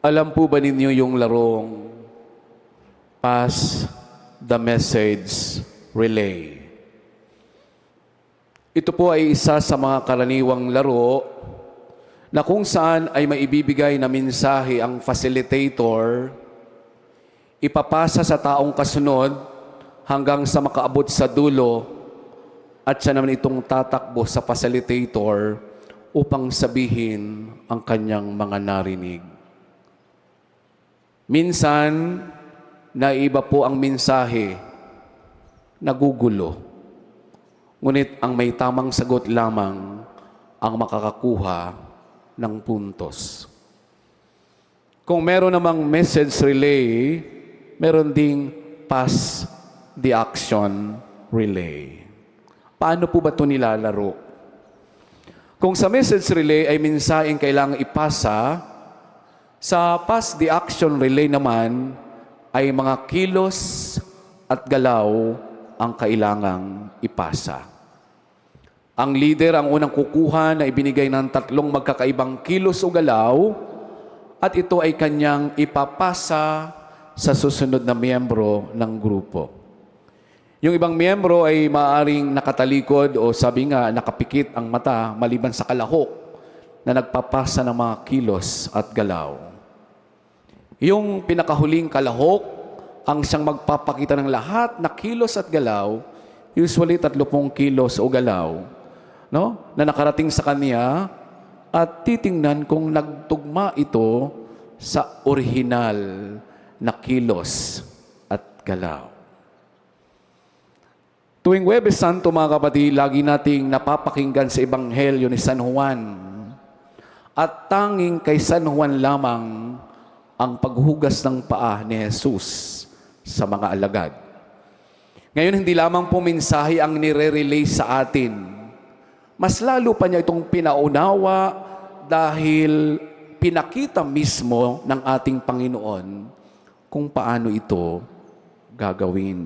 Alam po ba ninyo yung larong Pass the Message Relay? Ito po ay isa sa mga karaniwang laro na kung saan ay maibibigay na mensahe ang facilitator, ipapasa sa taong kasunod hanggang sa makaabot sa dulo at siya naman itong tatakbo sa facilitator upang sabihin ang kanyang mga narinig. Minsan, naiba po ang mensahe, nagugulo. Ngunit ang may tamang sagot lamang ang makakakuha ng puntos. Kung meron namang message relay, meron ding pass the action relay. Paano po ba ito nilalaro? Kung sa message relay ay mensaheng kailangang ipasa, sa pass the action relay naman ay mga kilos at galaw ang kailangang ipasa. Ang leader ang unang kukuha na ibinigay ng tatlong magkakaibang kilos o galaw at ito ay kanyang ipapasa sa susunod na miyembro ng grupo. Yung ibang miyembro ay maaring nakatalikod o sabi nga nakapikit ang mata maliban sa kalahok na nagpapasa ng mga kilos at galaw. Yung pinakahuling kalahok ang siyang magpapakita ng lahat na kilos at galaw, usually 30 kilos o galaw, no? na nakarating sa kanya at titingnan kung nagtugma ito sa orihinal na kilos at galaw. Tuwing Webes Santo, mga kapatid, lagi nating napapakinggan sa Ebanghelyo ni San Juan. At tanging kay San Juan lamang ang paghugas ng paa ni Jesus sa mga alagad. Ngayon, hindi lamang po mensahe ang nire-relay sa atin. Mas lalo pa niya itong pinaunawa dahil pinakita mismo ng ating Panginoon kung paano ito gagawin.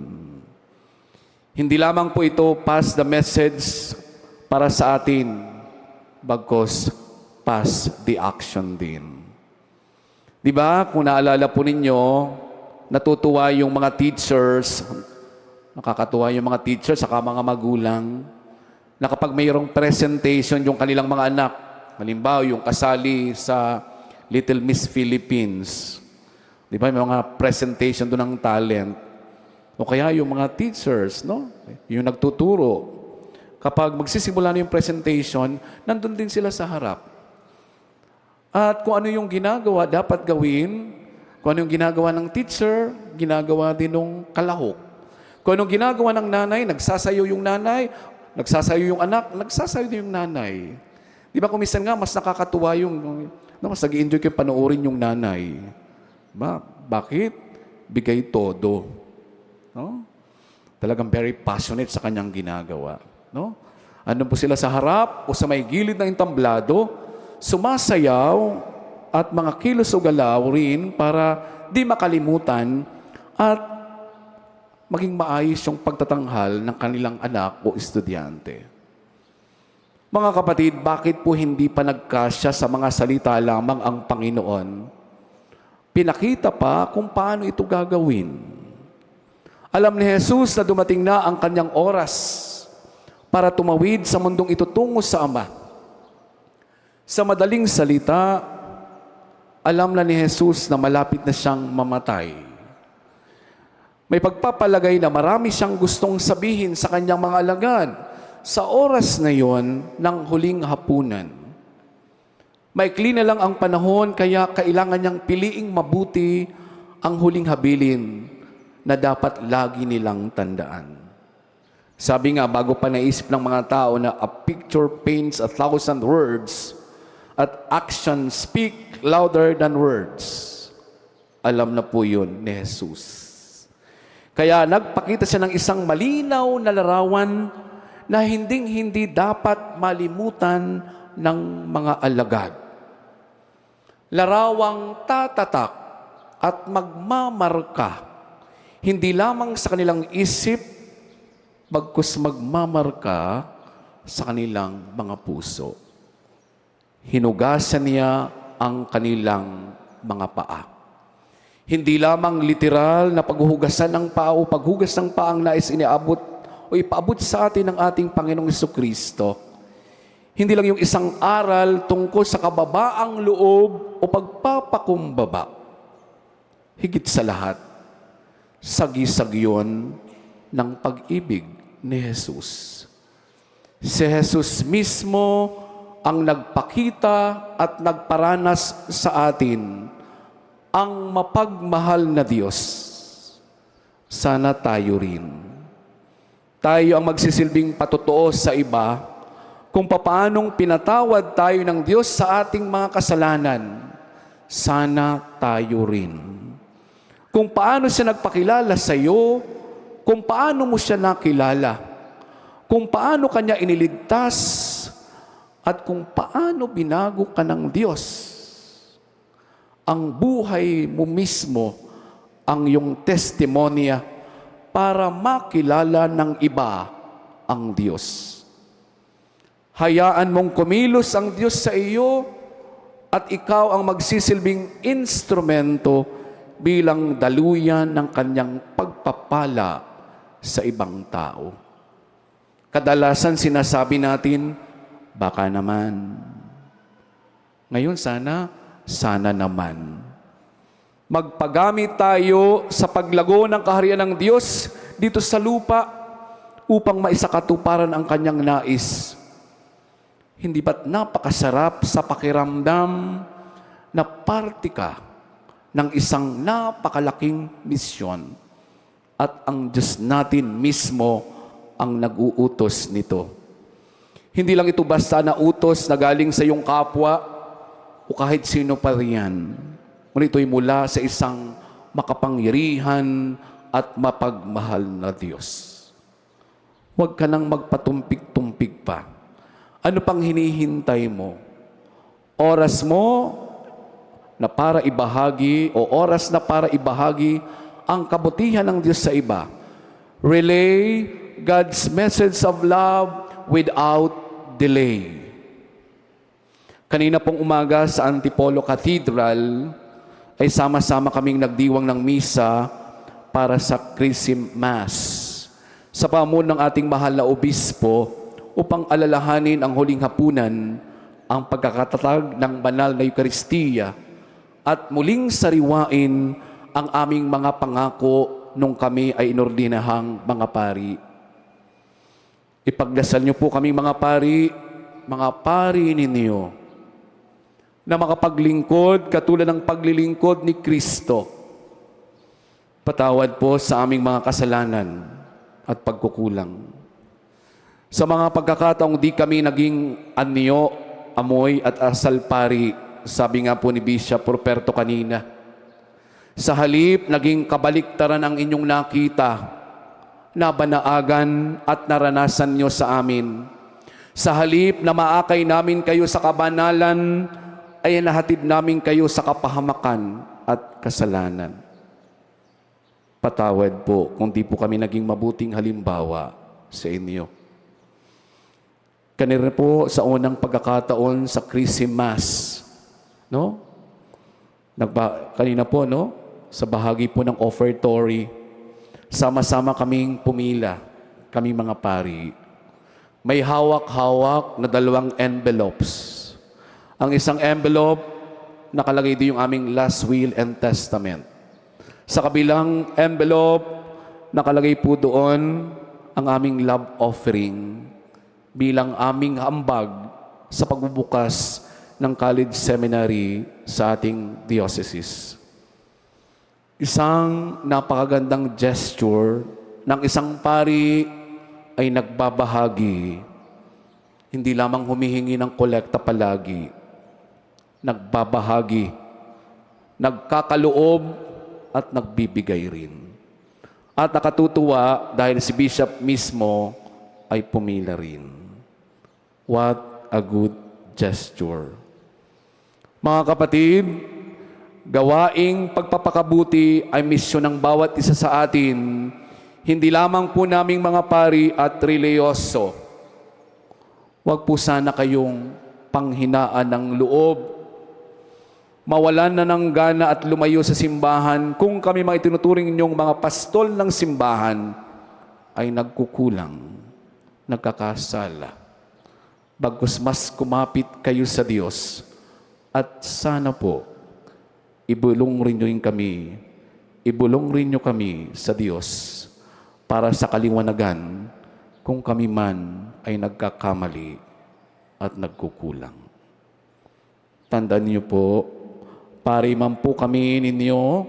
Hindi lamang po ito pass the message para sa atin, bagkos pass the action din. Di ba, kung naalala po ninyo, natutuwa yung mga teachers, nakakatuwa yung mga teachers, saka mga magulang, na kapag mayroong presentation yung kanilang mga anak, halimbawa yung kasali sa Little Miss Philippines, di ba, may mga presentation doon ng talent, o kaya yung mga teachers, no? Yung nagtuturo. Kapag magsisimula na yung presentation, nandun din sila sa harap. At kung ano yung ginagawa, dapat gawin. Kung ano yung ginagawa ng teacher, ginagawa din ng kalahok. Kung anong ginagawa ng nanay, nagsasayo yung nanay, nagsasayo yung anak, nagsasayo din yung nanay. Di ba kung minsan nga, mas nakakatuwa yung, no, mas nag-enjoy kayo panoorin yung nanay. Ba, bakit? Bigay todo. No? Talagang very passionate sa kanyang ginagawa. No? Ano po sila sa harap o sa may gilid ng entamblado, sumasayaw at mga kilos o galaw rin para di makalimutan at maging maayos yung pagtatanghal ng kanilang anak o estudyante. Mga kapatid, bakit po hindi pa nagkasya sa mga salita lamang ang Panginoon? Pinakita pa kung paano ito gagawin. Alam ni Jesus na dumating na ang kanyang oras para tumawid sa mundong ito tungo sa Ama. Sa madaling salita, alam na ni Jesus na malapit na siyang mamatay. May pagpapalagay na marami siyang gustong sabihin sa kanyang mga alagad sa oras na yon ng huling hapunan. Maikli na lang ang panahon kaya kailangan niyang piliing mabuti ang huling habilin na dapat lagi nilang tandaan. Sabi nga, bago pa naisip ng mga tao na a picture paints a thousand words at action speak louder than words. Alam na po yun ni Jesus. Kaya nagpakita siya ng isang malinaw na larawan na hinding-hindi dapat malimutan ng mga alagad. Larawang tatatak at magmamarka hindi lamang sa kanilang isip, bagkus magmamarka sa kanilang mga puso. Hinugasan niya ang kanilang mga paa. Hindi lamang literal na paghuhugasan ng paa o paghugas ng paa ang nais iniabot o ipaabot sa atin ng ating Panginoong Kristo. Hindi lang yung isang aral tungkol sa kababaang loob o pagpapakumbaba. Higit sa lahat, sagisag yun ng pag-ibig ni Jesus. Si Jesus mismo ang nagpakita at nagparanas sa atin ang mapagmahal na Diyos. Sana tayo rin. Tayo ang magsisilbing patotoo sa iba kung paanong pinatawad tayo ng Diyos sa ating mga kasalanan. Sana tayo rin. Kung paano siya nagpakilala sa iyo, kung paano mo siya nakilala, kung paano kanya iniligtas, at kung paano binago ka ng Diyos. Ang buhay mo mismo ang iyong testimonya para makilala ng iba ang Diyos. Hayaan mong kumilos ang Diyos sa iyo at ikaw ang magsisilbing instrumento bilang daluyan ng kanyang pagpapala sa ibang tao. Kadalasan sinasabi natin, baka naman. Ngayon sana, sana naman. Magpagamit tayo sa paglago ng kaharian ng Diyos dito sa lupa upang maisakatuparan ang kanyang nais. Hindi ba't napakasarap sa pakiramdam na parte ka ng isang napakalaking misyon at ang Diyos natin mismo ang nag-uutos nito. Hindi lang ito basta na utos na galing sa iyong kapwa o kahit sino pa riyan. Ngunit ito'y mula sa isang makapangyarihan at mapagmahal na Diyos. Huwag ka nang magpatumpik-tumpik pa. Ano pang hinihintay mo? Oras mo na para ibahagi o oras na para ibahagi ang kabutihan ng Diyos sa iba. Relay God's message of love without delay. Kanina pong umaga sa Antipolo Cathedral ay sama-sama kaming nagdiwang ng misa para sa Chrism Mass sa pamumuno ng ating mahal na obispo upang alalahanin ang huling hapunan ang pagkakatatag ng banal na Eukaristiya at muling sariwain ang aming mga pangako nung kami ay inordinahang mga pari. Ipagdasal niyo po kami mga pari, mga pari ninyo, na makapaglingkod katulad ng paglilingkod ni Kristo. Patawad po sa aming mga kasalanan at pagkukulang. Sa mga pagkakataong di kami naging anyo, amoy at asal pari, sabi nga po ni Bishop Ruperto kanina, sa halip, naging kabaliktaran ang inyong nakita, nabanaagan at naranasan nyo sa amin. Sa halip na maakay namin kayo sa kabanalan, ay nahatid namin kayo sa kapahamakan at kasalanan. Patawad po kung di po kami naging mabuting halimbawa sa inyo. Kanina po sa unang pagkakataon sa Christmas, no? Nagba, kanina po, no? Sa bahagi po ng offertory, sama-sama kaming pumila, kami mga pari. May hawak-hawak na dalawang envelopes. Ang isang envelope, nakalagay din yung aming last will and testament. Sa kabilang envelope, nakalagay po doon ang aming love offering bilang aming hambag sa pagbubukas ng college seminary sa ating diocese. Isang napakagandang gesture ng isang pari ay nagbabahagi. Hindi lamang humihingi ng kolekta palagi. Nagbabahagi. Nagkakaloob at nagbibigay rin. At nakatutuwa dahil si Bishop mismo ay pumila rin. What a good gesture. Mga kapatid, gawaing pagpapakabuti ay misyon ng bawat isa sa atin, hindi lamang po naming mga pari at religyoso. Huwag po sana kayong panghinaan ng loob mawalan na ng gana at lumayo sa simbahan kung kami mga itinuturing ninyong mga pastol ng simbahan ay nagkukulang, nagkakasala. Bagkus mas kumapit kayo sa Diyos at sana po ibulong rin kami, ibulong rin nyo kami sa Diyos para sa kaliwanagan kung kami man ay nagkakamali at nagkukulang. Tandaan niyo po, pari man po kami ninyo,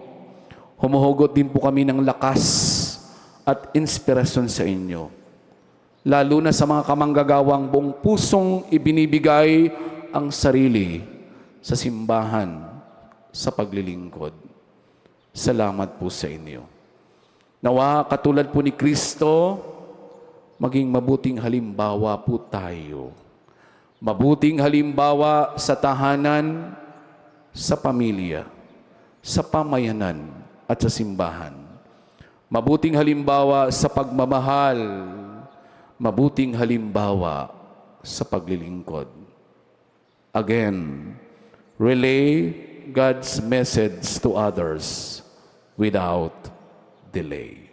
humuhugot din po kami ng lakas at inspirasyon sa inyo. Lalo na sa mga kamanggagawang buong pusong ibinibigay ang sarili sa simbahan, sa paglilingkod. Salamat po sa inyo. Nawa katulad po ni Kristo, maging mabuting halimbawa po tayo. Mabuting halimbawa sa tahanan, sa pamilya, sa pamayanan at sa simbahan. Mabuting halimbawa sa pagmamahal, mabuting halimbawa sa paglilingkod. Again, relay God's message to others without delay.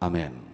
Amen.